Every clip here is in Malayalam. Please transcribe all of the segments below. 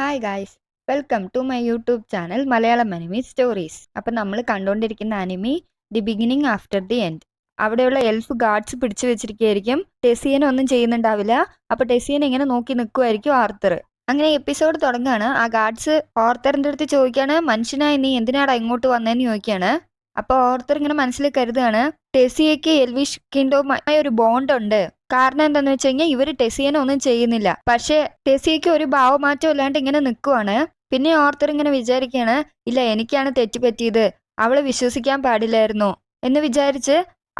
Hi guys welcome to my YouTube channel Malayalam anime stories അപ്പം നമ്മൾ കണ്ടുകൊണ്ടിരിക്കുന്ന anime the beginning after the end അവിടെയുള്ള എൽഫ് ഗാർഡ്സ് പിടിച്ചു വെച്ചിരിക്കുകയായിരിക്കും. ടെസിയനെ ഒന്നും ചെയ്യുന്നുണ്ടാവില്ല. അപ്പോൾ ടെസിയൻ ഇങ്ങനെ നോക്കി നിൽക്കുമായിരിക്കും ആർത്തർ അങ്ങനെ എപ്പിസോഡ് തുടങ്ങുകയാണ് ആ ഗാർഡ്സ് ഓർത്തറിന്റെ അടുത്ത് ചോദിക്കുകയാണ് മനുഷ്യനായി നീ എന്തിനാടാ ഇങ്ങോട്ട് വന്നതെന്ന് ചോദിക്കുകയാണ്? അപ്പോൾ ഓർത്തർ ഇങ്ങനെ മനസ്സിൽ കരുതുകയാണ് ടെസിയയ്ക്ക് എൽവിഷ് കിൻഡോമായി ഒരു ബോണ്ട് ഉണ്ട് കാരണം എന്താന്ന് വെച്ച് കഴിഞ്ഞാൽ ഇവർ ടെസിയനെ ഒന്നും ചെയ്യുന്നില്ല. പക്ഷെ ടെസിയയ്ക്ക് ഒരു ഭാവമാറ്റം ഇല്ലാണ്ട് ഇങ്ങനെ നിൽക്കുവാണ് പിന്നെ ഓർത്തർ ഇങ്ങനെ വിചാരിക്കുകയാണ് ഇല്ല എനിക്കാണ് തെറ്റുപറ്റിയത് അവളെ വിശ്വസിക്കാൻ പാടില്ലായിരുന്നു. എന്ന് വിചാരിച്ച്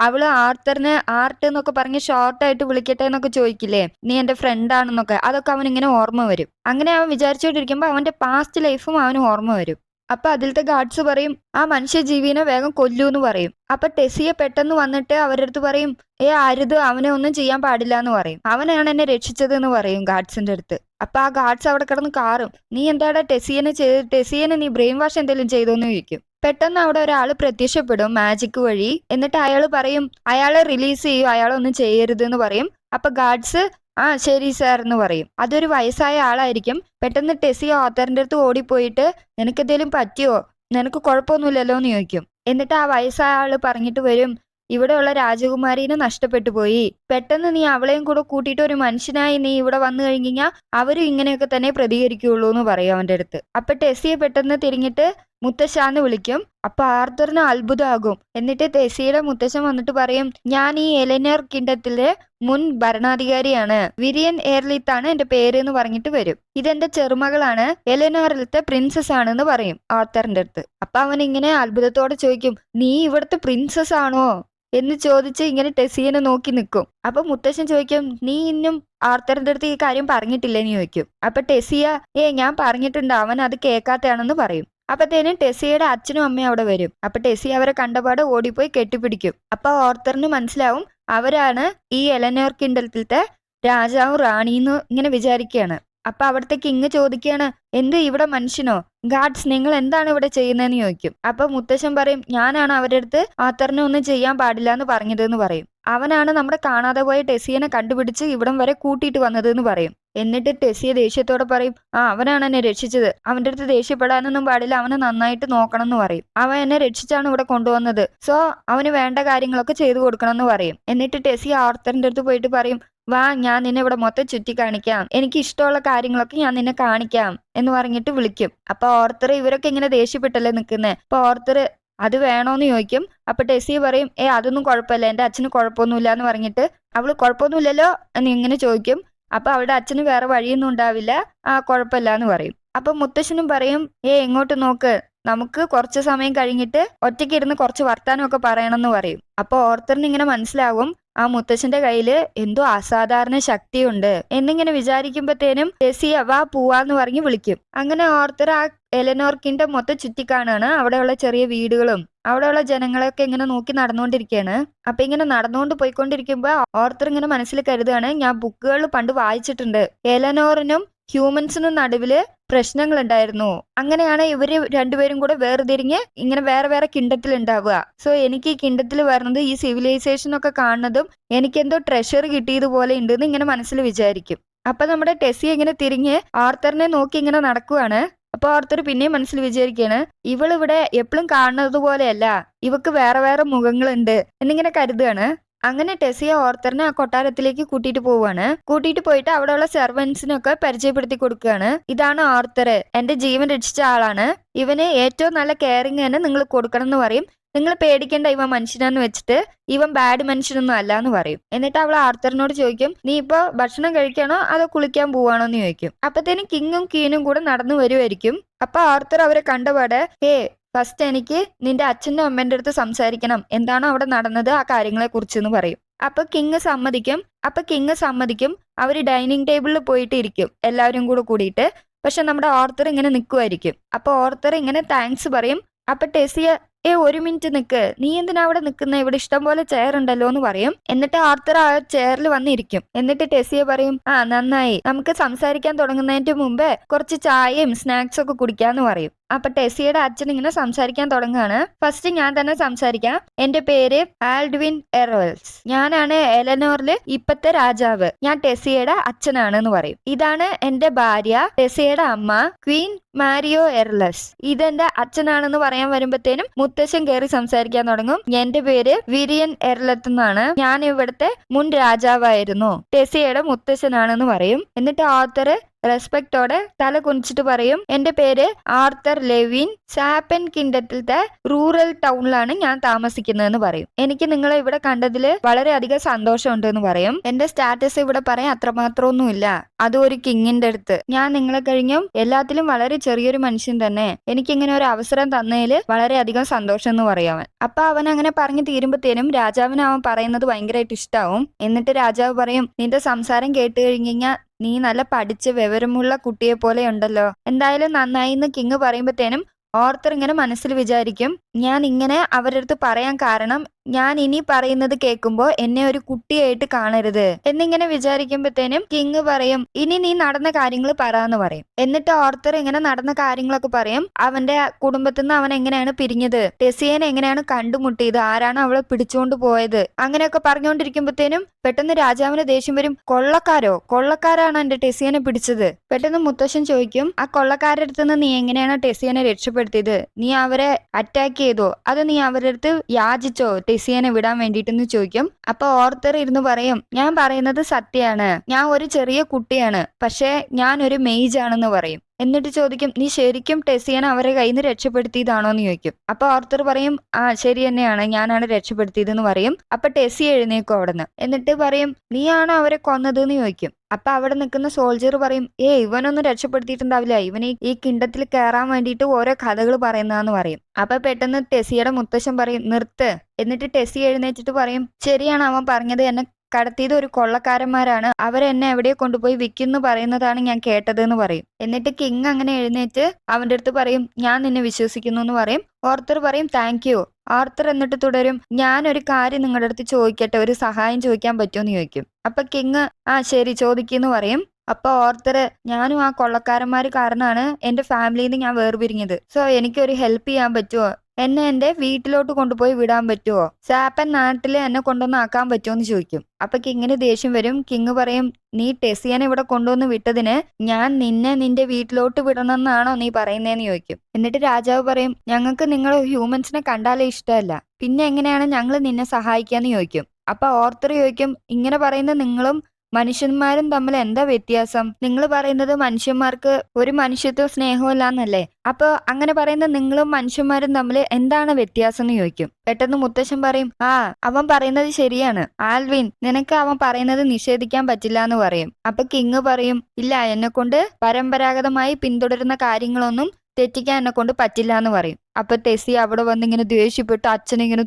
അവൾ ആർത്തറിനെ ആർട്ട് എന്നൊക്കെ പറഞ്ഞ് ഷോർട്ട് ആയിട്ട് വിളിക്കട്ടെ എന്നൊക്കെ ചോദിക്കില്ലേ നീ എന്റെ ഫ്രണ്ട് ആണെന്നൊക്കെ അതൊക്കെ അവൻ ഇങ്ങനെ ഓർമ്മ വരും. അങ്ങനെ അവൻ വിചാരിച്ചുകൊണ്ടിരിക്കുമ്പോൾ അവന്റെ പാസ്റ്റ് ലൈഫും അവന് ഓർമ്മ വരും. അപ്പൊ അതിലത്തെ ഗാർഡ്സ് പറയും ആ മനുഷ്യജീവിനെ വേഗം കൊല്ലൂ എന്ന് പറയും. അപ്പൊ ടെസിയെ പെട്ടെന്ന് വന്നിട്ട് അവരുടെ അടുത്ത് പറയും ഏ ആരുത് അവനെ ഒന്നും ചെയ്യാൻ പാടില്ല എന്ന് പറയും. അവനാണ് എന്നെ രക്ഷിച്ചത് എന്ന് പറയും ഗാർഡ്സിന്റെ അടുത്ത്. അപ്പൊ ആ ഗാർഡ്സ് അവിടെ കിടന്ന് കാറും നീ എന്താടാ ടെസിയനെ ചെയ്ത് ടെസിയനെ നീ ബ്രെയിൻ വാഷ് എന്തെങ്കിലും ചെയ്തോന്ന് ചോദിക്കും. പെട്ടെന്ന് അവിടെ ഒരാൾ പ്രത്യക്ഷപ്പെടും മാജിക് വഴി. എന്നിട്ട് അയാൾ പറയും അയാളെ റിലീസ് ചെയ്യും അയാളൊന്നും ചെയ്യരുത് എന്ന് പറയും. അപ്പൊ ഗാർഡ്സ് ആ ശരി സാർ എന്ന് പറയും. അതൊരു വയസ്സായ ആളായിരിക്കും. പെട്ടെന്ന് ടെസി ഓത്തറിന്റെ അടുത്ത് ഓടിപ്പോയിട്ട് നിനക്ക് എന്തെങ്കിലും പറ്റിയോ? നിനക്ക് കുഴപ്പമൊന്നുമില്ലല്ലോ എന്ന് ചോദിക്കും. എന്നിട്ട് ആ വയസ്സായ ആൾ പറഞ്ഞിട്ട് വരും ഇവിടെയുള്ള രാജകുമാരീനെ നഷ്ടപ്പെട്ടു പോയി. പെട്ടെന്ന് നീ അവളെയും കൂടെ കൂട്ടിയിട്ട് ഒരു മനുഷ്യനായി നീ ഇവിടെ വന്നു കഴിഞ്ഞാൽ അവരും ഇങ്ങനെയൊക്കെ തന്നെ പ്രതികരിക്കുള്ളൂ എന്ന് പറയും അവന്റെ അടുത്ത്. അപ്പൊ ടെസിയെ പെട്ടെന്ന് തിരിഞ്ഞിട്ട് മുത്തശ്ശാന്ന് വിളിക്കും. അപ്പൊ ആർത്തറിന് അത്ഭുതമാകും എന്നിട്ട് തെസിയുടെ മുത്തശ്ശൻ വന്നിട്ട് പറയും ഞാൻ ഈ എലനർ കിണ്ടത്തിലെ മുൻ ഭരണാധികാരിയാണ്. വിരിയൻ എയർലിത്താണ് എന്റെ പേര് എന്ന് പറഞ്ഞിട്ട് വരും. ഇതെന്റെ ചെറുമകളാണ്. എലനോറിലത്തെ പ്രിൻസസ് ആണെന്ന് പറയും ആർത്തറിന്റെ അടുത്ത്. അപ്പൊ അവൻ ഇങ്ങനെ അത്ഭുതത്തോടെ ചോദിക്കും നീ ഇവിടുത്തെ പ്രിൻസസ് ആണോ എന്ന് ചോദിച്ച് ഇങ്ങനെ ടെസിയനെ നോക്കി നിൽക്കും. അപ്പൊ മുത്തശ്ശൻ ചോദിക്കും നീ ഇന്നും ആർത്തറിന്റെ അടുത്ത് ഈ കാര്യം പറഞ്ഞിട്ടില്ലെന്ന് ചോദിക്കും. അപ്പൊ ടെസിയ ഏ ഞാൻ പറഞ്ഞിട്ടുണ്ട്. അവൻ അത് കേൾക്കാത്തയാണെന്ന് പറയും. അപ്പത്തേനും ടെസിയുടെ അച്ഛനും അമ്മയും അവിടെ വരും. അപ്പൊ ടെസി അവരെ കണ്ടപാട് ഓടിപ്പോയി കെട്ടിപ്പിടിക്കും. അപ്പൊ ഓർത്തറിന് മനസ്സിലാവും അവരാണ് ഈ എലനോർ കിണ്ടലത്തിലത്തെ രാജാവും റാണിന്ന് ഇങ്ങനെ വിചാരിക്കുകയാണ് അപ്പൊ അവിടുത്തെ കിങ് ചോദിക്കുകയാണ് എന്ത് ഇവിടെ മനുഷ്യനോ? ഗാഡ്സ് നിങ്ങൾ എന്താണ് ഇവിടെ ചെയ്യുന്നതെന്ന് ചോദിക്കും. അപ്പൊ മുത്തശ്ശൻ പറയും ഞാനാണ് അവരുടെ അടുത്ത് ആത്തറിനെ ഒന്നും ചെയ്യാൻ പാടില്ല എന്ന് പറഞ്ഞതെന്ന് പറയും. അവനാണ് നമ്മുടെ കാണാതെ പോയ ടെസിയനെ കണ്ടുപിടിച്ച് ഇവിടം വരെ കൂട്ടിയിട്ട് വന്നതെന്ന് പറയും. എന്നിട്ട് ടെസ്സിയെ ദേഷ്യത്തോടെ പറയും ആ അവനാണ് എന്നെ രക്ഷിച്ചത്. അവന്റെ അടുത്ത് ദേഷ്യപ്പെടാനൊന്നും പാടില്ല. അവനെ നന്നായിട്ട് നോക്കണം എന്ന് പറയും. അവൻ എന്നെ രക്ഷിച്ചാണ് ഇവിടെ കൊണ്ടുവന്നത്. സോ അവന് വേണ്ട കാര്യങ്ങളൊക്കെ ചെയ്തു കൊടുക്കണം എന്ന് പറയും. എന്നിട്ട് ടെസ്സി ആർത്തറിന്റെ അടുത്ത് പോയിട്ട് പറയും വാ ഞാൻ നിന്നെ ഇവിടെ മൊത്തം ചുറ്റി കാണിക്കാം എനിക്ക് ഇഷ്ടമുള്ള കാര്യങ്ങളൊക്കെ ഞാൻ നിന്നെ കാണിക്കാം എന്ന് പറഞ്ഞിട്ട് വിളിക്കും. അപ്പൊ ഓർത്തർ ഇവരൊക്കെ ഇങ്ങനെ ദേഷ്യപ്പെട്ടല്ലേ നിൽക്കുന്നേ? അപ്പൊ ഓർത്തർ അത് വേണോന്ന് ചോദിക്കും. അപ്പൊ ടെസി പറയും ഏ അതൊന്നും കുഴപ്പമില്ല. എന്റെ അച്ഛന് കുഴപ്പമൊന്നുമില്ല എന്ന് പറഞ്ഞിട്ട് അവൾ കുഴപ്പമൊന്നുമില്ലല്ലോ? എന്ന് ഇങ്ങനെ ചോദിക്കും. അപ്പൊ അവിടെ അച്ഛന് വേറെ വഴിയൊന്നും ഉണ്ടാവില്ല. ആ കുഴപ്പമില്ല എന്ന് പറയും. അപ്പൊ മുത്തശ്ശനും പറയും ഏ എങ്ങോട്ട് നോക്ക്. നമുക്ക് കുറച്ച് സമയം കഴിഞ്ഞിട്ട് ഒറ്റയ്ക്ക് ഇരുന്ന് കുറച്ച് വർത്താനം വർത്താനമൊക്കെ പറയണമെന്ന് പറയും. അപ്പൊ ഓർത്തറിന് ഇങ്ങനെ മനസ്സിലാകും ആ മുത്തശ്ശന്റെ കയ്യിൽ എന്തോ അസാധാരണ ശക്തിയുണ്ട് എന്നിങ്ങനെ വിചാരിക്കുമ്പോഴത്തേനും വാ പോവാന്ന് പറഞ്ഞ് വിളിക്കും. അങ്ങനെ ഓർത്തർ ആ എലനോർക്കിന്റെ മൊത്തം ചുറ്റിക്കാണാണ് അവിടെയുള്ള ചെറിയ വീടുകളും. അവിടെയുള്ള ജനങ്ങളൊക്കെ ഇങ്ങനെ നോക്കി നടന്നുകൊണ്ടിരിക്കുകയാണ് അപ്പൊ ഇങ്ങനെ നടന്നുകൊണ്ട് പോയിക്കൊണ്ടിരിക്കുമ്പോ ഓർത്തർ ഇങ്ങനെ മനസ്സിൽ കരുതുകയാണ് ഞാൻ ബുക്കുകൾ പണ്ട് വായിച്ചിട്ടുണ്ട്. എലനോറിനും ഹ്യൂമൻസിനും നടുവിൽ പ്രശ്നങ്ങൾ ഉണ്ടായിരുന്നു അങ്ങനെയാണ് ഇവർ രണ്ടുപേരും കൂടെ വേർതിരിഞ്ഞ് ഇങ്ങനെ വേറെ വേറെ കിണ്ടത്തിൽ ഉണ്ടാവുക സോ എനിക്ക് ഈ കിണ്ടത്തിൽ വരുന്നത് ഈ സിവിലൈസേഷൻ ഒക്കെ കാണുന്നതും എനിക്കെന്തോ ട്രഷർ കിട്ടിയതുപോലെ ഉണ്ടെന്ന് ഇങ്ങനെ മനസ്സിൽ വിചാരിക്കും. അപ്പൊ നമ്മുടെ ടെസി ഇങ്ങനെ തിരിഞ്ഞ് ആർത്തറിനെ നോക്കി ഇങ്ങനെ നടക്കുവാണ്. അപ്പൊ ആർത്തർ പിന്നെയും മനസ്സിൽ വിചാരിക്കുകയാണ് ഇവളിവിടെ എപ്പോഴും കാണുന്നത് പോലെയല്ല ഇവക്ക് വേറെ വേറെ മുഖങ്ങളുണ്ട് എന്നിങ്ങനെ കരുതുകയാണ്. അങ്ങനെ ടെസിയ ഓർത്തറിനെ ആ കൊട്ടാരത്തിലേക്ക് കൂട്ടിയിട്ട് പോവാണ് കൂട്ടിയിട്ട് പോയിട്ട് അവിടെയുള്ള സെർവൻസിനൊക്കെ പരിചയപ്പെടുത്തി കൊടുക്കുകയാണ്. ഇതാണ് ഓർത്തർ എന്റെ ജീവൻ രക്ഷിച്ച ആളാണ്. ഇവന് ഏറ്റവും നല്ല കെയറിങ് തന്നെ നിങ്ങൾ കൊടുക്കണം എന്ന് പറയും. നിങ്ങൾ പേടിക്കേണ്ട ഇവ മനുഷ്യനാന്ന് വെച്ചിട്ട് ഇവൻ ബാഡ് മനുഷ്യനൊന്നും അല്ല എന്ന് പറയും. എന്നിട്ട് അവൾ ആർത്തറിനോട് ചോദിക്കും നീ ഇപ്പൊ ഭക്ഷണം കഴിക്കണോ അതോ കുളിക്കാൻ പോവാണോ എന്ന് ചോദിക്കും. അപ്പത്തേനും കിങ്ങും കീനും കൂടെ നടന്നു വരുമായിരിക്കും അപ്പൊ ആർത്തർ അവരെ കണ്ടപാടെ ഹേ ഫസ്റ്റ് എനിക്ക് നിന്റെ അച്ഛന്റെ അമ്മേന്റെ അടുത്ത് സംസാരിക്കണം. എന്താണ് അവിടെ നടന്നത് ആ കാര്യങ്ങളെ കുറിച്ച് എന്ന് പറയും. അപ്പൊ കിങ് സമ്മതിക്കും. അപ്പൊ കിങ് സമ്മതിക്കും. അവർ ഡൈനിങ് ടേബിളിൽ പോയിട്ട് ഇരിക്കും. എല്ലാവരും കൂടെ കൂടിയിട്ട്. പക്ഷെ നമ്മുടെ ഓർത്തർ ഇങ്ങനെ നിൽക്കുമായിരിക്കും അപ്പൊ ഓർത്തർ ഇങ്ങനെ താങ്ക്സ് പറയും. അപ്പൊ ടെസിയ ഏ ഒരു മിനിറ്റ് നിക്ക്. നീ എന്തിനാ അവിടെ നിൽക്കുന്ന ഇവിടെ ഇഷ്ടം പോലെ ചെയർ ഉണ്ടല്ലോ എന്ന് പറയും. എന്നിട്ട് ആർത്തർ ആ ചെയറിൽ വന്നിരിക്കും. എന്നിട്ട് ടെസിയെ പറയും ആ നന്നായി. നമുക്ക് സംസാരിക്കാൻ തുടങ്ങുന്നതിന്റെ മുമ്പേ കുറച്ച് ചായയും സ്നാക്സ് ഒക്കെ കുടിക്കാന്ന് പറയും. അപ്പൊ ടെസിയുടെ അച്ഛൻ ഇങ്ങനെ സംസാരിക്കാൻ തുടങ്ങുകയാണ്. ഫസ്റ്റ് ഞാൻ തന്നെ സംസാരിക്കാം. എന്റെ പേര് ആൽഡ്വിൻ എറോൽസ് ഞാനാണ് എലനോറിൽ ഇപ്പത്തെ രാജാവ്. ഞാൻ ടെസിയുടെ അച്ഛനാണെന്ന് പറയും. ഇതാണ് എന്റെ ഭാര്യ ടെസിയുടെ അമ്മ ക്വീൻ മാരിയോ എർലസ് ഇതെന്റെ അച്ഛനാണെന്ന് പറയാൻ വരുമ്പത്തേനും മുത്തശ്ശൻ കയറി സംസാരിക്കാൻ തുടങ്ങും. എന്റെ പേര് വിരിയൻ എർലത്ത് എന്നാണ്. ഞാൻ ഇവിടുത്തെ മുൻ രാജാവായിരുന്നു. ടെസിയുടെ മുത്തശ്ശനാണെന്ന് പറയും. എന്നിട്ട് ആത്തർ റെസ്പെക്ടോടെ തല കുനിച്ചിട്ട് പറയും. എന്റെ പേര് ആർത്തർ ലെവിൻ. സാപ്പൻ കിൻഡത്തിലത്തെ റൂറൽ ടൗണിലാണ് ഞാൻ താമസിക്കുന്നതെന്ന് പറയും. എനിക്ക് നിങ്ങളെ ഇവിടെ കണ്ടതിൽ വളരെയധികം സന്തോഷമുണ്ട് എന്ന് പറയും. എന്റെ സ്റ്റാറ്റസ് ഇവിടെ പറയാൻ അത്രമാത്രമൊന്നുമില്ല. അതും ഒരു കിങ്ങിന്റെ അടുത്ത്. ഞാൻ നിങ്ങളെ കഴിഞ്ഞും എല്ലാത്തിലും വളരെ ചെറിയൊരു മനുഷ്യൻ തന്നെ. എനിക്ക് ഇങ്ങനെ ഒരു അവസരം തന്നതിൽ വളരെയധികം സന്തോഷം എന്ന് പറയാവൻ അപ്പൊ അവൻ അങ്ങനെ പറഞ്ഞു തീരുമ്പത്തേനും രാജാവിന് അവൻ പറയുന്നത് ഭയങ്കരമായിട്ട് ഇഷ്ടാവും. എന്നിട്ട് രാജാവ് പറയും നിന്റെ സംസാരം കേട്ട് കഴിഞ്ഞാൽ നീ നല്ല പഠിച്ച് വിവരമുള്ള കുട്ടിയെ പോലെ ഉണ്ടല്ലോ. എന്തായാലും നന്നായി എന്ന് കിങ് പറയുമ്പത്തേനും ഓർത്തർ ഇങ്ങനെ മനസ്സിൽ വിചാരിക്കും ഞാൻ ഇങ്ങനെ അവരടുത്ത് പറയാൻ കാരണം ഞാൻ ഇനി പറയുന്നത് കേൾക്കുമ്പോൾ എന്നെ ഒരു കുട്ടിയായിട്ട് കാണരുത്. എന്നിങ്ങനെ വിചാരിക്കുമ്പോഴത്തേനും കിങ് പറയും ഇനി നീ നടന്ന കാര്യങ്ങൾ പറയാന്ന് പറയും. എന്നിട്ട് ഓർത്തർ ഇങ്ങനെ നടന്ന കാര്യങ്ങളൊക്കെ പറയും. അവന്റെ കുടുംബത്തിൽ നിന്ന് അവൻ എങ്ങനെയാണ് പിരിഞ്ഞത്? ടെസിയനെ എങ്ങനെയാണ് കണ്ടുമുട്ടിയത്? ആരാണ് അവളെ പിടിച്ചുകൊണ്ട് പോയത്? അങ്ങനെയൊക്കെ പറഞ്ഞുകൊണ്ടിരിക്കുമ്പോഴത്തേനും പെട്ടെന്ന് രാജാവിന് ദേഷ്യം വരും. കൊള്ളക്കാരോ? കൊള്ളക്കാരാണ് എന്റെ ടെസിയനെ പിടിച്ചത്? പെട്ടെന്ന് മുത്തശ്ശൻ ചോദിക്കും ആ കൊള്ളക്കാരുടെ അടുത്ത് നിന്ന് നീ എങ്ങനെയാണ് ടെസിയനെ രക്ഷപ്പെടുത്തിയത്? നീ അവരെ അറ്റാക്ക് ചെയ്തോ? അത് നീ അവരുടെ അടുത്ത് യാചിച്ചോ? ടെസിയനെ വിടാൻ വേണ്ടിട്ടെന്ന് ചോദിക്കും. അപ്പൊ ഓർത്തർ ഇരുന്ന് പറയും ഞാൻ പറയുന്നത് സത്യമാണ്. ഞാൻ ഒരു ചെറിയ കുട്ടിയാണ്. പക്ഷേ ഞാൻ ഒരു മെയ്ജ് ആണെന്ന് പറയും. എന്നിട്ട് ചോദിക്കും നീ ശരിക്കും ടെസിയനെ അവരെ കയ്യിൽ നിന്ന് രക്ഷപ്പെടുത്തിയതാണോ എന്ന് ചോദിക്കും. അപ്പൊ ഓർത്തർ പറയും ആ ശരി തന്നെയാണ് ഞാനാണ് രക്ഷപ്പെടുത്തിയതെന്ന് പറയും. അപ്പൊ ടെസി എഴുന്നേക്കും അവിടുന്ന്. എന്നിട്ട് പറയും നീയാണോ അവരെ കൊന്നത് എന്ന് ചോദിക്കും. അപ്പൊ അവിടെ നിൽക്കുന്ന സോൾജർ പറയും ഏ ഇവനൊന്നും രക്ഷപ്പെടുത്തിയിട്ടുണ്ടാവില്ല. ഇവന് ഈ കിണ്ടത്തിൽ കയറാൻ വേണ്ടിയിട്ട് ഓരോ കഥകൾ പറയുന്നതെന്ന് പറയും. അപ്പൊ പെട്ടെന്ന് ടെസിയുടെ മുത്തശ്ശൻ പറയും നിർത്ത്. എന്നിട്ട് ടെസി എഴുന്നേറ്റിട്ട് പറയും ശരിയാണ് അവൻ പറഞ്ഞത് എന്നെ കടത്തിയത് ഒരു കൊള്ളക്കാരന്മാരാണ്. അവരെന്നെ എവിടെയോ കൊണ്ടുപോയി വിൽക്കുന്നു പറയുന്നതാണ് ഞാൻ കേട്ടത് എന്ന് പറയും. എന്നിട്ട് കിങ് അങ്ങനെ എഴുന്നേറ്റ് അവന്റെ അടുത്ത് പറയും ഞാൻ നിന്നെ വിശ്വസിക്കുന്നു എന്ന് പറയും. ഓർത്തർ പറയും താങ്ക് യു ആർത്തർ എന്നിട്ട് തുടരും ഞാൻ ഒരു കാര്യം നിങ്ങളുടെ അടുത്ത് ചോദിക്കട്ടെ ഒരു സഹായം ചോദിക്കാൻ പറ്റുമോ എന്ന് ചോദിക്കും. അപ്പൊ കിങ് ആ ശരി ചോദിക്കുന്നു പറയും. അപ്പൊ ഓർത്തർ ഞാനും ആ കൊള്ളക്കാരന്മാർ കാരണമാണ് എന്റെ ഫാമിലിയിൽ നിന്ന് ഞാൻ വേർപിരിഞ്ഞത്. സോ എനിക്കൊരു ഹെൽപ്പ് ചെയ്യാൻ പറ്റുമോ? എന്നെ എന്റെ വീട്ടിലോട്ട് കൊണ്ടുപോയി വിടാൻ പറ്റുമോ സാപ്പൻ നാട്ടിൽ എന്നെ കൊണ്ടുവന്ന് ആക്കാൻ പറ്റുമോ എന്ന് ചോദിക്കും. അപ്പൊ കിങ്ങിന് ദേഷ്യം വരും. കിങ് പറയും നീ ടെസിയനെ ഇവിടെ കൊണ്ടുവന്ന് വിട്ടതിന് ഞാൻ നിന്നെ നിന്റെ വീട്ടിലോട്ട് വിടണമെന്നാണോ നീ പറയുന്നതെന്ന് ചോദിക്കും. എന്നിട്ട് രാജാവ് പറയും ഞങ്ങൾക്ക് നിങ്ങൾ ഹ്യൂമൻസിനെ കണ്ടാലേ ഇഷ്ടമല്ല. പിന്നെ എങ്ങനെയാണ് ഞങ്ങൾ നിന്നെ സഹായിക്കാന്ന് ചോദിക്കും. അപ്പൊ ഓർത്തർ ചോദിക്കും ഇങ്ങനെ പറയുന്ന നിങ്ങളും മനുഷ്യന്മാരും തമ്മിൽ എന്താ വ്യത്യാസം? നിങ്ങൾ പറയുന്നത് മനുഷ്യന്മാർക്ക് ഒരു മനുഷ്യത്വ സ്നേഹമില്ലാന്നല്ലേ? അപ്പൊ അങ്ങനെ പറയുന്ന നിങ്ങളും മനുഷ്യന്മാരും തമ്മിൽ എന്താണ് വ്യത്യാസം എന്ന് ചോദിക്കും. പെട്ടെന്ന് മുത്തശ്ശൻ പറയും ആ അവൻ പറയുന്നത് ശരിയാണ്. ആൽവിൻ നിനക്ക് അവൻ പറയുന്നത് നിഷേധിക്കാൻ പറ്റില്ല എന്ന് പറയും. അപ്പൊ കിങ് പറയും ഇല്ല എന്നെ കൊണ്ട് പരമ്പരാഗതമായി പിന്തുടരുന്ന കാര്യങ്ങളൊന്നും തെറ്റിക്കാൻ എന്നെ കൊണ്ട് പറ്റില്ല എന്ന് പറയും. അപ്പൊ ടെസി അവിടെ വന്ന് ഇങ്ങനെ ദേഷ്യപ്പെട്ട് അച്ഛനെ ഇങ്ങനെ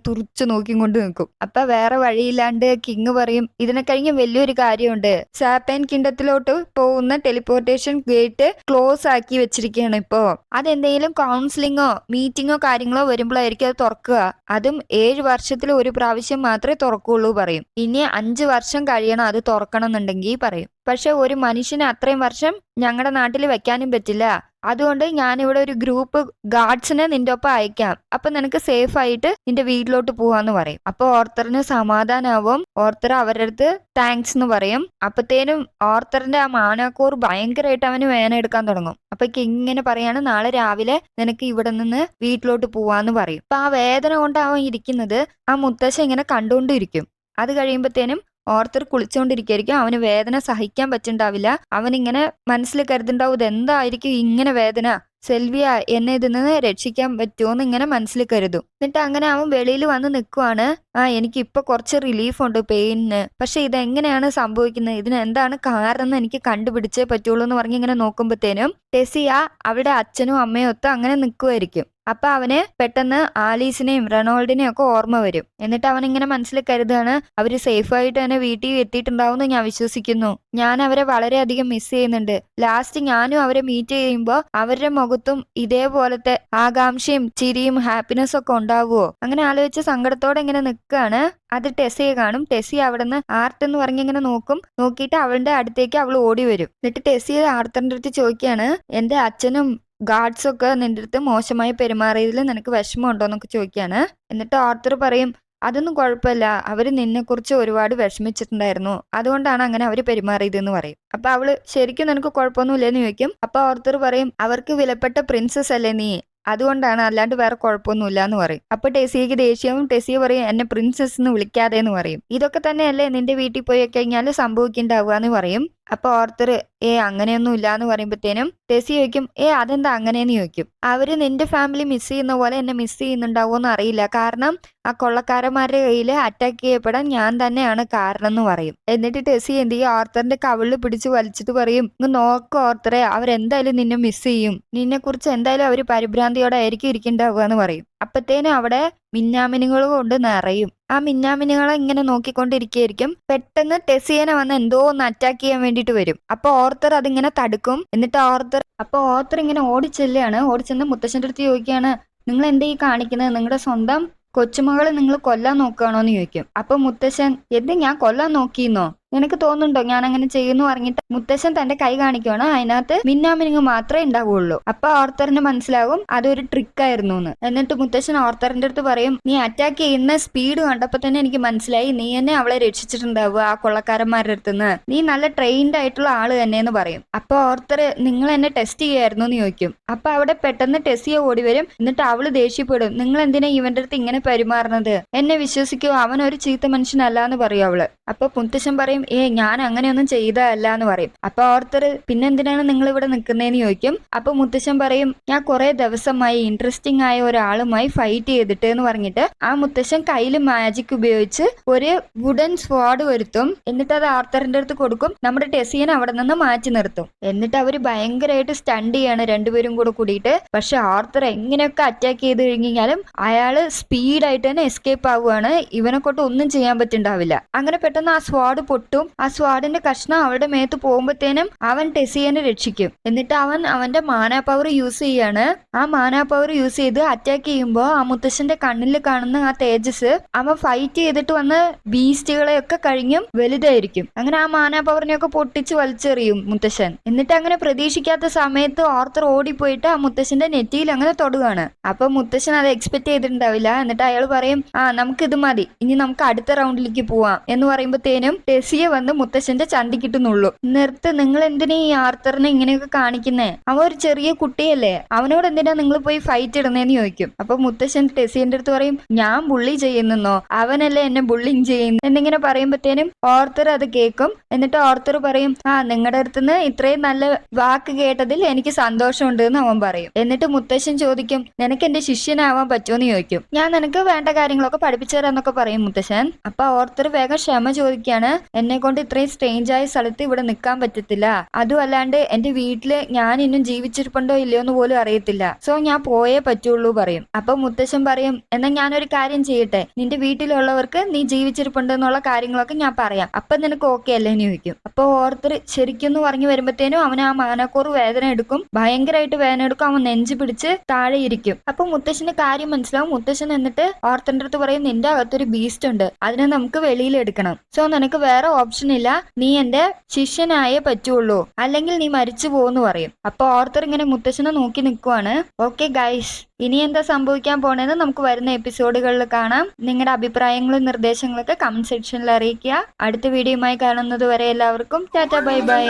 നോക്കി കൊണ്ട് നിൽക്കും. അപ്പൊ വേറെ വഴിയില്ലാണ്ട് കിങ് പറയും ഇതിനെ കഴിഞ്ഞ് വലിയൊരു കാര്യമുണ്ട്. സാപ്പൻ കിണ്ടത്തിലോട്ട് പോകുന്ന ടെലിപ്പോർട്ടേഷൻ ഗേറ്റ് ക്ലോസ് ആക്കി വെച്ചിരിക്കുകയാണ് ഇപ്പോ. അതെന്തെങ്കിലും കൗൺസിലിങ്ങോ മീറ്റിങ്ങോ കാര്യങ്ങളോ വരുമ്പോഴായിരിക്കും അത് തുറക്കുക. അതും ഏഴ് വർഷത്തിൽ ഒരു പ്രാവശ്യം മാത്രമേ തുറക്കുള്ളൂ പറയും. ഇനി അഞ്ച് വർഷം കഴിയണം അത് തുറക്കണം എന്നുണ്ടെങ്കിൽ പറയും. പക്ഷെ ഒരു മനുഷ്യന് അത്രയും വർഷം ഞങ്ങളുടെ നാട്ടിൽ വെക്കാനും പറ്റില്ല. അതുകൊണ്ട് ഞാനിവിടെ ഒരു ഗ്രൂപ്പ് ഗാർഡ്സിനെ നിന്റെ ഒപ്പം അയക്കാം. അപ്പൊ നിനക്ക് സേഫ് ആയിട്ട് നിന്റെ വീട്ടിലോട്ട് പോവാന്ന് പറയും. അപ്പൊ ഓർത്തറിന് സമാധാനാവും. ഓർത്തർ അവരുടെ അടുത്ത് താങ്ക്സ് എന്ന് പറയും. അപ്പത്തേനും ഓർത്തറിന്റെ ആ മാനാക്കൂർ ഭയങ്കരമായിട്ട് അവന് വേന എടുക്കാൻ തുടങ്ങും. അപ്പൊ ഇങ്ങനെ പറയാണ് നാളെ രാവിലെ നിനക്ക് ഇവിടെ നിന്ന് വീട്ടിലോട്ട് പോവാന്ന് പറയും. അപ്പൊ ആ വേദന കൊണ്ട് അവൻ ഇരിക്കുന്നത് ആ മുത്തശ്ശ ഇങ്ങനെ കണ്ടുകൊണ്ടിരിക്കും അത് കഴിയുമ്പത്തേനും ഓർത്തർ കുളിച്ചുകൊണ്ടിരിക്കായിരിക്കും അവന് വേദന സഹിക്കാൻ പറ്റുണ്ടാവില്ല. അവനിങ്ങനെ മനസ്സിൽ കരുതുണ്ടാവും ഇത് എന്തായിരിക്കും ഇങ്ങനെ വേദന? സെൽവിയ എന്നെ ഇതിൽ നിന്ന് രക്ഷിക്കാൻ പറ്റുമോന്ന് ഇങ്ങനെ മനസ്സിൽ കരുതും. എന്നിട്ട് അങ്ങനെ അവൻ വെളിയിൽ വന്ന് നിൽക്കുവാണ് ആ എനിക്ക് ഇപ്പൊ കുറച്ച് റിലീഫ് ഉണ്ട് പെയിനിന് പക്ഷെ ഇതെങ്ങനെയാണ് സംഭവിക്കുന്നത്? ഇതിന് എന്താണ് കാരണം എന്ന് എനിക്ക് കണ്ടുപിടിച്ചേ പറ്റുള്ളൂ എന്ന് പറഞ്ഞ് ഇങ്ങനെ നോക്കുമ്പോഴത്തേനും ടെസിയ അവിടെ അച്ഛനും അമ്മയും ഒത്ത് അങ്ങനെ നിൽക്കുമായിരിക്കും അപ്പൊ അവന് പെട്ടെന്ന് ആലീസിനെയും റൊണാൾഡിനെയും ഒക്കെ ഓർമ്മ വരും. എന്നിട്ട് അവൻ ഇങ്ങനെ മനസ്സിൽ കരുതാണ് അവർ സേഫ് ആയിട്ട് തന്നെ വീട്ടിൽ എത്തിയിട്ടുണ്ടാവും ഞാൻ വിശ്വസിക്കുന്നു. ഞാൻ അവരെ വളരെയധികം മിസ് ചെയ്യുന്നുണ്ട്. ലാസ്റ്റ് ഞാനും അവരെ മീറ്റ് ചെയ്യുമ്പോൾ അവരുടെ മുഖത്തും ഇതേപോലത്തെ ആകാംക്ഷയും ചിരിയും ഹാപ്പിനെസ് ഒക്കെ ഉണ്ടാവുമോ അങ്ങനെ ആലോചിച്ച് സങ്കടത്തോടെ ഇങ്ങനെ നിൽക്കുകയാണ്. അത് ടെസിയെ കാണും. ടെസി അവിടെ നിന്ന് ആർട്ട് എന്ന് പറഞ്ഞ് ഇങ്ങനെ നോക്കും. നോക്കിയിട്ട് അവളുടെ അടുത്തേക്ക് അവൾ ഓടി വരും. എന്നിട്ട് ടെസി ആർത്തറിന്റെ അടുത്ത് ചോദിക്കുകയാണ് എന്റെ അച്ഛനും ഗാർഡ്സ് ഒക്കെ നിന്റെ അടുത്ത് മോശമായി പെരുമാറിയതിൽ നിനക്ക് വിഷമം ഉണ്ടോ എന്നൊക്കെ ചോദിക്കുകയാണ്. എന്നിട്ട് ആർത്തർ പറയും അതൊന്നും കുഴപ്പമില്ല. അവർ നിന്നെക്കുറിച്ച് ഒരുപാട് വിഷമിച്ചിട്ടുണ്ടായിരുന്നു. അതുകൊണ്ടാണ് അങ്ങനെ അവർ പെരുമാറിയതെന്ന് പറയും. അപ്പൊ അവൾ ശരിക്കും നിനക്ക് കുഴപ്പമൊന്നുമില്ലെന്ന് ചോദിക്കും. അപ്പൊ ഓർത്തർ പറയും അവർക്ക് വിലപ്പെട്ട പ്രിൻസസ് അല്ലേ നീ? അതുകൊണ്ടാണ് അല്ലാണ്ട് വേറെ കുഴപ്പമൊന്നുമില്ല എന്ന് പറയും. അപ്പൊ ടെസിയക്ക് ദേഷ്യവും ടെസിയ പറയും എന്നെ പ്രിൻസസ് എന്ന് വിളിക്കാതെ എന്ന് പറയും. ഇതൊക്കെ തന്നെയല്ലേ നിന്റെ വീട്ടിൽ പോയി കഴിഞ്ഞാൽ സംഭവിക്കണ്ടാവുക എന്ന് പറയും. അപ്പൊ ഓർത്തർ ഏ അങ്ങനെയൊന്നും ഇല്ല എന്ന് പറയുമ്പോഴത്തേനും ടെസി ചോദിക്കും ഏ അതെന്താ അങ്ങനെയെന്ന് ചോദിക്കും. അവർ നിന്റെ ഫാമിലി മിസ് ചെയ്യുന്ന പോലെ എന്നെ മിസ് ചെയ്യുന്നുണ്ടാവോ എന്ന് അറിയില്ല. കാരണം ആ കൊള്ളക്കാരന്മാരുടെ കയ്യിൽ അറ്റാക്ക് ചെയ്യപ്പെടാൻ ഞാൻ തന്നെയാണ് കാരണം എന്ന് പറയും. എന്നിട്ട് ടെസി എന്ത് ചെയ്യും? ഓർത്തറിന്റെ കവിളിൽ പിടിച്ച് വലിച്ചിട്ട് പറയും നോക്ക് ഓർത്തറെ അവരെന്തായാലും നിന്നെ മിസ് ചെയ്യും. നിന്നെ കുറിച്ച് എന്തായാലും അവർ പരിഭ്രാന്തിയോടെ ആയിരിക്കും ഇരിക്കണ്ടാവുക എന്ന് പറയും. അപ്പത്തേനും അവിടെ മിന്നാമിനുകൾ കൊണ്ട് നിറയും. ആ മിന്നാമിനുകളെ ഇങ്ങനെ നോക്കിക്കൊണ്ടിരിക്കുകയായിരിക്കും പെട്ടെന്ന് ടെസിയനെ വന്ന് എന്തോ ഒന്ന് അറ്റാക്ക് ചെയ്യാൻ വേണ്ടിട്ട് വരും. അപ്പൊ ഓർത്തർ അതിങ്ങനെ തടുക്കും. എന്നിട്ട് ഓർത്തർ അപ്പൊ ഓർത്തർ ഇങ്ങനെ ഓടിച്ചെല്ലാണ് ഓടിച്ചെന്ന് മുത്തശ്ശന്റെ അടുത്ത് ചോദിക്കുകയാണ് നിങ്ങൾ എന്താ ഈ കാണിക്കുന്നത്? നിങ്ങളുടെ സ്വന്തം കൊച്ചുമകളെ നിങ്ങൾ കൊല്ലാൻ നോക്കുകയാണോ എന്ന് ചോദിക്കും. അപ്പൊ മുത്തശ്ശൻ എന്ത്? ഞാൻ കൊല്ലാൻ നോക്കിയെന്നോ നിനക്ക് തോന്നുന്നുണ്ടോ? ഞാൻ അങ്ങനെ ചെയ്യുന്നു പറഞ്ഞിട്ട് മുത്തശ്ശൻ തന്റെ കൈ കാണിക്കുകയാണ് അതിനകത്ത് മിന്നാമിനുങ്ങ് മാത്രമേ ഉണ്ടാവുള്ളൂ അപ്പൊ ഓർത്തറിന് മനസ്സിലാകും അതൊരു ട്രിക്കായിരുന്നു എന്ന് എന്നിട്ട് മുത്തശ്ശൻ ഓർത്തറിന്റെ അടുത്ത് പറയും നീ അറ്റാക്ക് ചെയ്യുന്ന സ്പീഡ് കണ്ടപ്പോ തന്നെ എനിക്ക് മനസ്സിലായി. നീ തന്നെ അവളെ രക്ഷിച്ചിട്ടുണ്ടാവുക ആ കൊള്ളക്കാരന്മാരുടെ അടുത്ത് നിന്ന് നീ നല്ല ട്രെയിൻഡ് ആയിട്ടുള്ള ആൾ തന്നെ എന്ന് പറയും. അപ്പൊ ഓർത്തർ നിങ്ങൾ എന്നെ ടെസ്റ്റ് ചെയ്യായിരുന്നു എന്ന് ചോദിക്കും. അപ്പൊ അവിടെ പെട്ടെന്ന് ടെസ്സിയെ ഓടി വരും. എന്നിട്ട് അവൾ ദേഷ്യപ്പെടും. നിങ്ങൾ എന്തിനാ ഇവന്റെ അടുത്ത് ഇങ്ങനെ പെരുമാറുന്നത്? എന്നെ വിശ്വസിക്കൂ. അവൻ ഒരു ചീത്ത മനുഷ്യനല്ല എന്ന് പറയും അവൾ. അപ്പൊ മുത്തശ്ശൻ പറയും ഏ ഞാൻ അങ്ങനെയൊന്നും ചെയ്തതല്ല എന്ന് പറയും. അപ്പൊ ഓർത്തർ പിന്നെന്തിനാണ് നിങ്ങൾ ഇവിടെ നിൽക്കുന്നതെന്ന് ചോദിക്കും? അപ്പൊ മുത്തശ്ശൻ പറയും ഞാൻ കുറെ ദിവസമായി ഇൻട്രസ്റ്റിംഗ് ആയ ഒരാളുമായി ഫൈറ്റ് ചെയ്തിട്ട് എന്ന് പറഞ്ഞിട്ട് ആ മുത്തശ്ശൻ കയ്യിൽ മാജിക് ഉപയോഗിച്ച് ഒരു വുഡൻ സ്വാഡ് വരുത്തും. എന്നിട്ട് അത് ആർത്തറിന്റെ അടുത്ത് കൊടുക്കും. നമ്മുടെ ടെസിയൻ അവിടെ നിന്ന് മാറ്റി നിർത്തും. എന്നിട്ട് അവർ ഭയങ്കരമായിട്ട് സ്റ്റണ്ട് ചെയ്യാണ് രണ്ടുപേരും കൂടെ കൂടിയിട്ട്. പക്ഷെ ആർത്തർ എങ്ങനെയൊക്കെ അറ്റാക്ക് ചെയ്ത് കഴിഞ്ഞാലും അയാൾ സ്പീഡായിട്ട് തന്നെ എസ്കേപ്പ് ആവുകയാണ് ഇവനെ കൊണ്ട് ഒന്നും ചെയ്യാൻ പറ്റുണ്ടാവില്ല. അങ്ങനെ പെട്ടെന്ന് ആ സ്വാഡ് പൊട്ടും ആ സ്വാഡിന്റെ കഷ്ണം അവളുടെ മേത്ത് പോകുമ്പോഴത്തേനും അവൻ ടെസിയനെ രക്ഷിക്കും. എന്നിട്ട് അവൻ അവന്റെ മാനാ പവർ യൂസ് ചെയ്യാണ്. ആ മാനാ പവർ യൂസ് ചെയ്ത് അറ്റാക്ക് ചെയ്യുമ്പോൾ ആ മുത്തശ്ശന്റെ കണ്ണിൽ കാണുന്ന ആ തേജസ് അവൻ ഫൈറ്റ് ചെയ്തിട്ട് വന്ന ബീസ്റ്റുകളെയൊക്കെ കഴിഞ്ഞും വലുതായിരിക്കും. അങ്ങനെ ആ മാനാ പവറിനെയൊക്കെ പൊട്ടിച്ച് വലിച്ചെറിയും മുത്തശ്ശൻ. എന്നിട്ട് അങ്ങനെ പ്രതീക്ഷിക്കാത്ത സമയത്ത് ഓർത്തർ ഓടിപ്പോയിട്ട് ആ മുത്തശ്ശന്റെ നെറ്റിയിൽ അങ്ങനെ തൊടുകയാണ് അപ്പൊ മുത്തശ്ശൻ അത് എക്സ്പെക്ട് ചെയ്തിട്ടുണ്ടാവില്ല. എന്നിട്ട് അയാൾ പറയും ആ നമുക്ക് ഇത് മതി. ഇനി നമുക്ക് അടുത്ത റൗണ്ടിലേക്ക് പോവാം. എന്ന് പറയുമ്പോഴത്തേനും ടെസിയെ വന്ന് മുത്തശ്ശന്റെ ചണ്ടി കിട്ടുന്നുള്ളൂ. നിർത്ത് നിങ്ങൾ എന്തിനാ ഈ ആർത്തറിനെ ഇങ്ങനെയൊക്കെ കാണിക്കുന്നേ? അവൻ ഒരു ചെറിയ കുട്ടിയല്ലേ? അവനോട് എന്തിനാ നിങ്ങൾ പോയി ഫൈറ്റ് ഇടുന്നേന്ന് ചോദിക്കും. അപ്പൊ മുത്തശ്ശൻ ടെസിന്റെ അടുത്ത് പറയും ഞാൻ ബുള്ളി ചെയ്യുന്നോ അവനല്ലേ എന്നെ ബുള്ളിങ് ചെയ്യുന്നു? എന്നിങ്ങനെ പറയുമ്പോഴത്തേനും ഓർത്തർ അത് കേൾക്കും എന്നിട്ട് ഓർത്തർ പറയും ആ നിങ്ങളുടെ അടുത്തുനിന്ന് ഇത്രയും നല്ല വാക്ക് കേട്ടതിൽ എനിക്ക് സന്തോഷമുണ്ട് എന്ന് അവൻ പറയും. എന്നിട്ട് മുത്തശ്ശൻ ചോദിക്കും നിനക്ക് എന്റെ ശിഷ്യനാവാൻ പറ്റുമെന്ന് ചോദിക്കും. ഞാൻ നിനക്ക് വേണ്ട കാര്യങ്ങളൊക്കെ പഠിപ്പിച്ചു തരാന്നൊക്കെ പറയും മുത്തശ്ശൻ. അപ്പൊ ഓർത്തർ വേഗം ക്ഷമ ചോദിക്കാണ് എന്നെ കൊണ്ട് ഇത്രയും സ്ട്രേഞ്ച് ആയ സ്ഥലത്ത് ഇവിടെ നിൽക്കാൻ പറ്റത്തില്ല. അതുമല്ലാണ്ട് എന്റെ വീട്ടിൽ ഞാൻ ഇന്നും ജീവിച്ചിരിപ്പുണ്ടോ ഇല്ലയോ എന്ന് പോലും അറിയത്തില്ല. സോ ഞാൻ പോയേ പറ്റുള്ളൂ പറയും. അപ്പൊ മുത്തശ്ശൻ പറയും എന്നാ ഞാനൊരു കാര്യം ചെയ്യട്ടെ. നിന്റെ വീട്ടിലുള്ളവർക്ക് നീ ജീവിച്ചിരിപ്പുണ്ടോ എന്നുള്ള കാര്യങ്ങളൊക്കെ ഞാൻ പറയാം. അപ്പൊ നിനക്ക് ഓക്കെ അല്ലേ? എന്ന് ചോദിക്കും. അപ്പൊ ഓർത്തർ ശരിക്കും പറഞ്ഞു വരുമ്പത്തേനും അവൻ ആ മാനക്കൂർ വേദന എടുക്കും. ഭയങ്കരമായിട്ട് വേദന എടുക്കും. അവൻ നെഞ്ച് പിടിച്ച് താഴെ ഇരിക്കും. അപ്പൊ മുത്തശ്ശന്റെ കാര്യം മനസ്സിലാവും. മുത്തശ്ശൻ എന്നിട്ട് ഓർത്തന്റെ അടുത്ത് പറയും നിന്റെ അകത്തൊരു ബീസ്റ്റ് ഉണ്ട്. അതിനെ നമുക്ക് വെളിയിൽ എടുക്കണം. സോ നിനക്ക് വേറെ ഓപ്ഷൻ ഇല്ല. നീ എന്റെ ശിഷ്യനായേ പറ്റുള്ളൂ. അല്ലെങ്കിൽ നീ മരിച്ചു പോകുന്നു പറയും. അപ്പൊ ഓർത്തർ ഇങ്ങനെ മുത്തശ്ശനെ നോക്കി നിൽക്കുവാണ് ഓക്കെ ഗൈസ് ഇനി എന്താ സംഭവിക്കാൻ പോണേന്ന് നമുക്ക് വരുന്ന എപ്പിസോഡുകളിൽ കാണാം. നിങ്ങളുടെ അഭിപ്രായങ്ങളും നിർദ്ദേശങ്ങളൊക്കെ കമന്റ് സെക്ഷനിൽ അറിയിക്കുക. അടുത്ത വീഡിയോയുമായി കാണുന്നത് വരെ എല്ലാവർക്കും ടാറ്റ ബൈ ബൈ